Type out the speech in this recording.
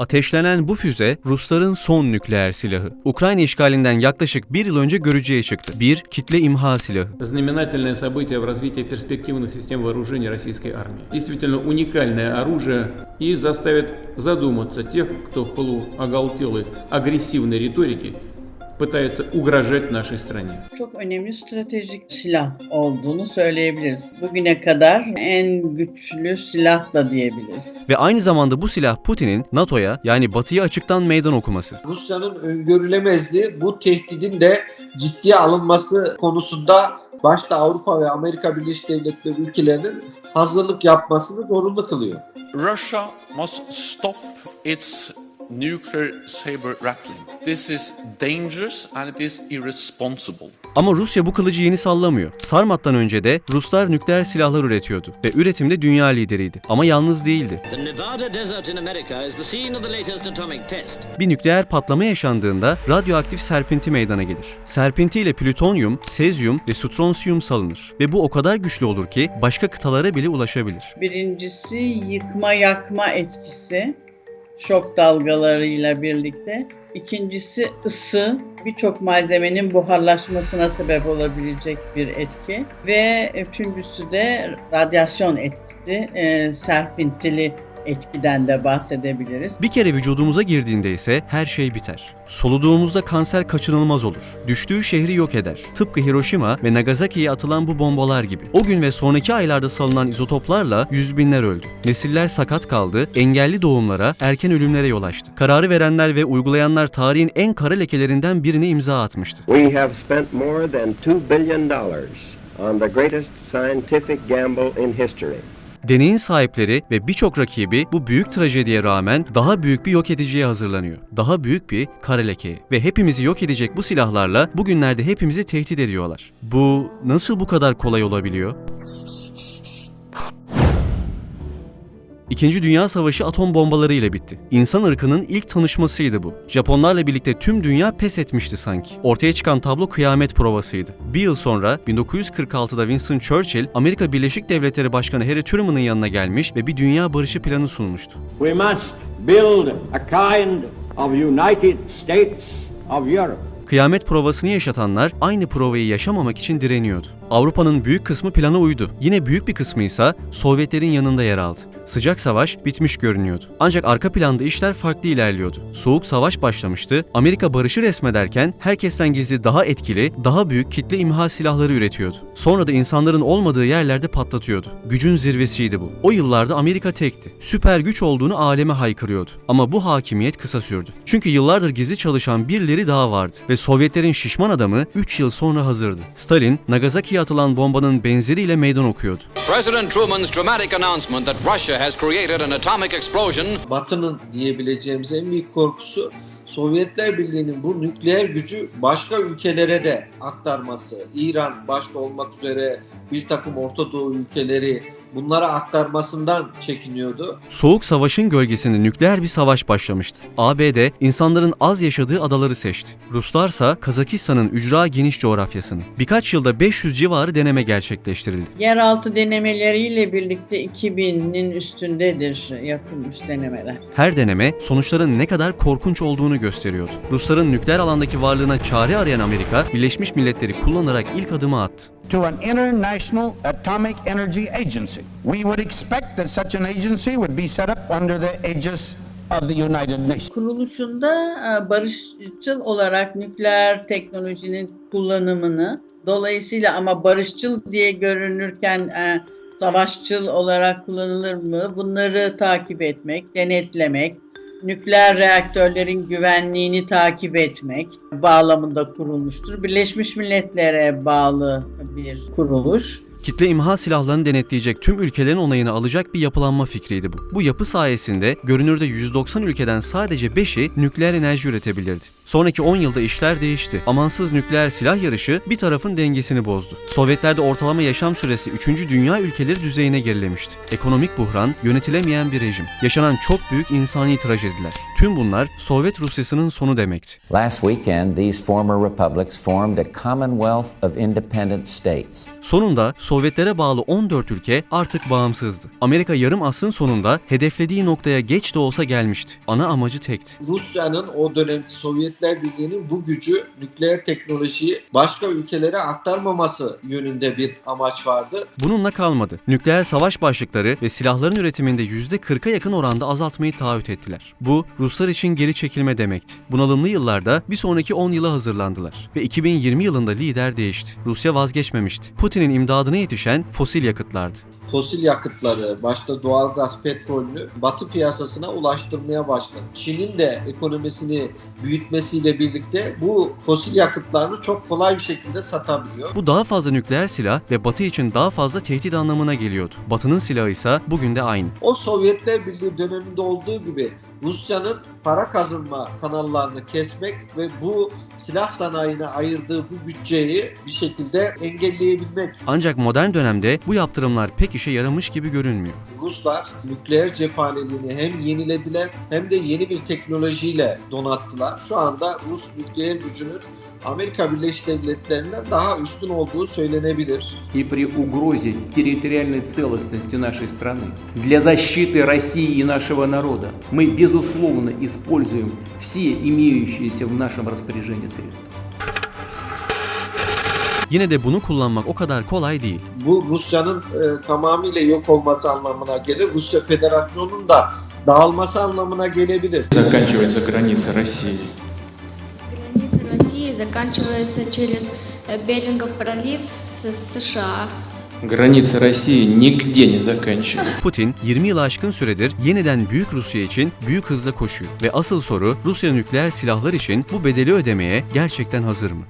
Ateşlenen bu füze Rusların son nükleer silahı. Ukrayna işgalinden yaklaşık bir yıl önce görücüye çıktı. Bir kitle imha silahı. Знаменательное событие в развитии перспективных систем вооружений российской армии. Действительно уникальное оружие и заставит задуматься тех, кто в полу оголтелой агрессивной риторики пытается угрожать нашей стране. Çok önemli stratejik silah olduğunu söyleyebiliriz. Bugüne kadar en güçlü silah da diyebiliriz. Ve aynı zamanda bu silah Putin'in NATO'ya yani Batı'ya açıktan meydan okuması. Rusya'nın öngörülemezliği bu tehdidin de ciddiye alınması konusunda başta Avrupa ve Amerika Birleşik Devletleri ülkelerinin hazırlık yapmasını zorunlu kılıyor. Russia must stop its nuclear saber rattling. This is dangerous and it is irresponsible. Ama Rusya bu kılıcı yeni sallamıyor. Sarmat'tan önce de Ruslar nükleer silahlar üretiyordu ve üretimde dünya lideriydi. Ama yalnız değildi. The Nevada desert in America is the scene of the latest atomic test. Bir nükleer patlama yaşandığında radyoaktif serpinti meydana gelir. Serpinti ile plütonyum, sezyum ve stronsiyum salınır ve bu o kadar güçlü olur ki başka kıtalara bile ulaşabilir. Birincisi yıkma yakma etkisi şok dalgalarıyla birlikte. İkincisi ısı birçok malzemenin buharlaşmasına sebep olabilecek bir etki. Ve üçüncüsü de radyasyon etkisi, e, serpintili etkiden de bahsedebiliriz. Bir kere vücudumuza girdiğinde ise her şey biter. Soluduğumuzda kanser kaçınılmaz olur. Düştüğü şehri yok eder. Tıpkı Hiroşima ve Nagasaki'ye atılan bu bombalar gibi. O gün ve sonraki aylarda salınan izotoplarla yüz binler öldü. Nesiller sakat kaldı, engelli doğumlara, erken ölümlere yol açtı. Kararı verenler ve uygulayanlar tarihin en kara lekelerinden birine imza atmıştı. We have spent more than $2 billion on the greatest scientific gamble in history. Deneyin sahipleri ve birçok rakibi bu büyük trajediye rağmen daha büyük bir yok ediciye hazırlanıyor. Daha büyük bir kara lekeye. Ve hepimizi yok edecek bu silahlarla bugünlerde hepimizi tehdit ediyorlar. Bu nasıl bu kadar kolay olabiliyor? İkinci Dünya Savaşı atom bombaları ile bitti. İnsan ırkının ilk tanışmasıydı bu. Japonlarla birlikte tüm dünya pes etmişti sanki. Ortaya çıkan tablo kıyamet provasıydı. Bir yıl sonra 1946'da Winston Churchill, Amerika Birleşik Devletleri Başkanı Harry Truman'ın yanına gelmiş ve bir dünya barışı planı sunmuştu. We must build a kind of United States of Europe. Kıyamet provasını yaşatanlar aynı provayı yaşamamak için direniyordu. Avrupa'nın büyük kısmı plana uydu. Yine büyük bir kısmı ise Sovyetlerin yanında yer aldı. Sıcak savaş bitmiş görünüyordu. Ancak arka planda işler farklı ilerliyordu. Soğuk savaş başlamıştı. Amerika barışı resmederken herkesten gizli daha etkili, daha büyük kitle imha silahları üretiyordu. Sonra da insanların olmadığı yerlerde patlatıyordu. Gücün zirvesiydi bu. O yıllarda Amerika tekti. Süper güç olduğunu aleme haykırıyordu. Ama bu hakimiyet kısa sürdü. Çünkü yıllardır gizli çalışan birileri daha vardı ve Sovyetlerin şişman adamı 3 yıl sonra hazırdı. Stalin, Nagasaki'ye atılan bombanın benzeriyle meydan okuyordu. President Truman's dramatic announcement that Russia has created an atomic explosion Batı'nın diyebileceğimiz en büyük korkusu Sovyetler Birliği'nin bu nükleer gücü başka ülkelere de aktarması. İran başta olmak üzere bir takım Orta Doğu ülkeleri bunlara aktarmasından çekiniyordu. Soğuk savaşın gölgesinde nükleer bir savaş başlamıştı. ABD insanların az yaşadığı adaları seçti. Ruslarsa Kazakistan'ın ücra geniş coğrafyasını. Birkaç yılda 500 civarı deneme gerçekleştirildi. Yeraltı denemeleriyle birlikte 2000'in üstündedir yapılmış denemeler. Her deneme sonuçların ne kadar korkunç olduğunu gösteriyordu. Rusların nükleer alandaki varlığına çare arayan Amerika, Birleşmiş Milletleri kullanarak ilk adımı attı. To an international atomic energy agency. We would expect that such an agency would be set up under the aegis of the United Nations. Kuruluşunda e, barışçıl olarak nükleer teknolojinin kullanımını dolayısıyla ama barışçıl diye görünürken e, savaşçıl olarak kullanılır mı? Bunları takip etmek, denetlemek, nükleer reaktörlerin güvenliğini takip etmek bağlamında kurulmuştur. Birleşmiş Milletler'e bağlı bir kuruluş. Kitle imha silahlarını denetleyecek tüm ülkelerin onayını alacak bir yapılanma fikriydi bu. Bu yapı sayesinde görünürde 190 ülkeden sadece 5'i nükleer enerji üretebilirdi. Sonraki 10 yılda işler değişti. Amansız nükleer silah yarışı bir tarafın dengesini bozdu. Sovyetlerde ortalama yaşam süresi 3. dünya ülkeleri düzeyine gerilemişti. Ekonomik buhran, yönetilemeyen bir rejim, yaşanan çok büyük insani trajediler. Tüm bunlar Sovyet Rusyası'nın sonu demekti. Last weekend, these former republics formed a Commonwealth of Independent States. Sonunda Sovyetlere bağlı 14 ülke artık bağımsızdı. Amerika yarım asrın sonunda hedeflediği noktaya geç de olsa gelmişti. Ana amacı tekti. Rusya'nın o dönemki Sovyetler Birliği'nin bu gücü nükleer teknolojiyi başka ülkelere aktarmaması yönünde bir amaç vardı. Bununla kalmadı. Nükleer savaş başlıkları ve silahların üretiminde %40'a yakın oranda azaltmayı taahhüt ettiler. Bu Ruslar için geri çekilme demekti. Bunalımlı yıllarda bir sonraki 10 yıla hazırlandılar ve 2020 yılında lider değişti. Rusya vazgeçmemişti. Putin'in imdadına yetişen fosil yakıtlardı. Fosil yakıtları, başta doğalgaz, petrolünü batı piyasasına ulaştırmaya başladı. Çin'in de ekonomisini büyütmesiyle birlikte bu fosil yakıtlarını çok kolay bir şekilde satabiliyor. Bu daha fazla nükleer silah ve Batı için daha fazla tehdit anlamına geliyordu. Batı'nın silahı ise bugün de aynı. O Sovyetler Birliği döneminde olduğu gibi Rusya'nın para kazanma kanallarını kesmek ve bu silah sanayine ayırdığı bu bütçeyi bir şekilde engelleyebilmek. Ancak modern dönemde bu yaptırımlar pek işe yaramış gibi görünmüyor. Ruslar nükleer cephaneliğini hem yenilediler hem de yeni bir teknolojiyle donattılar. Şu anda Rus nükleer gücünün Amerika Birleşik Devletleri'nden daha üstün olduğu söylenebilir. И при угрозе территориальной целостности нашей страны, для защиты России и нашего народа, мы, безусловно, используем все имеющиеся в нашем распоряжении средства. Yine de bunu kullanmak o kadar kolay değil. Bu Rusya'nın e, tamamıyla yok olması anlamına gelir. Rusya Federasyonu'nun da dağılması anlamına gelebilir. Заканчивается граница России. Граница России заканчивается через э, Берингов пролив с США. Граница России нигде не заканчивается. Putin 20 yıl aşkın süredir yeniden Büyük Rusya için büyük hızla koşuyor. Ve asıl soru Rusya nükleer silahlar için bu bedeli ödemeye gerçekten hazır mı?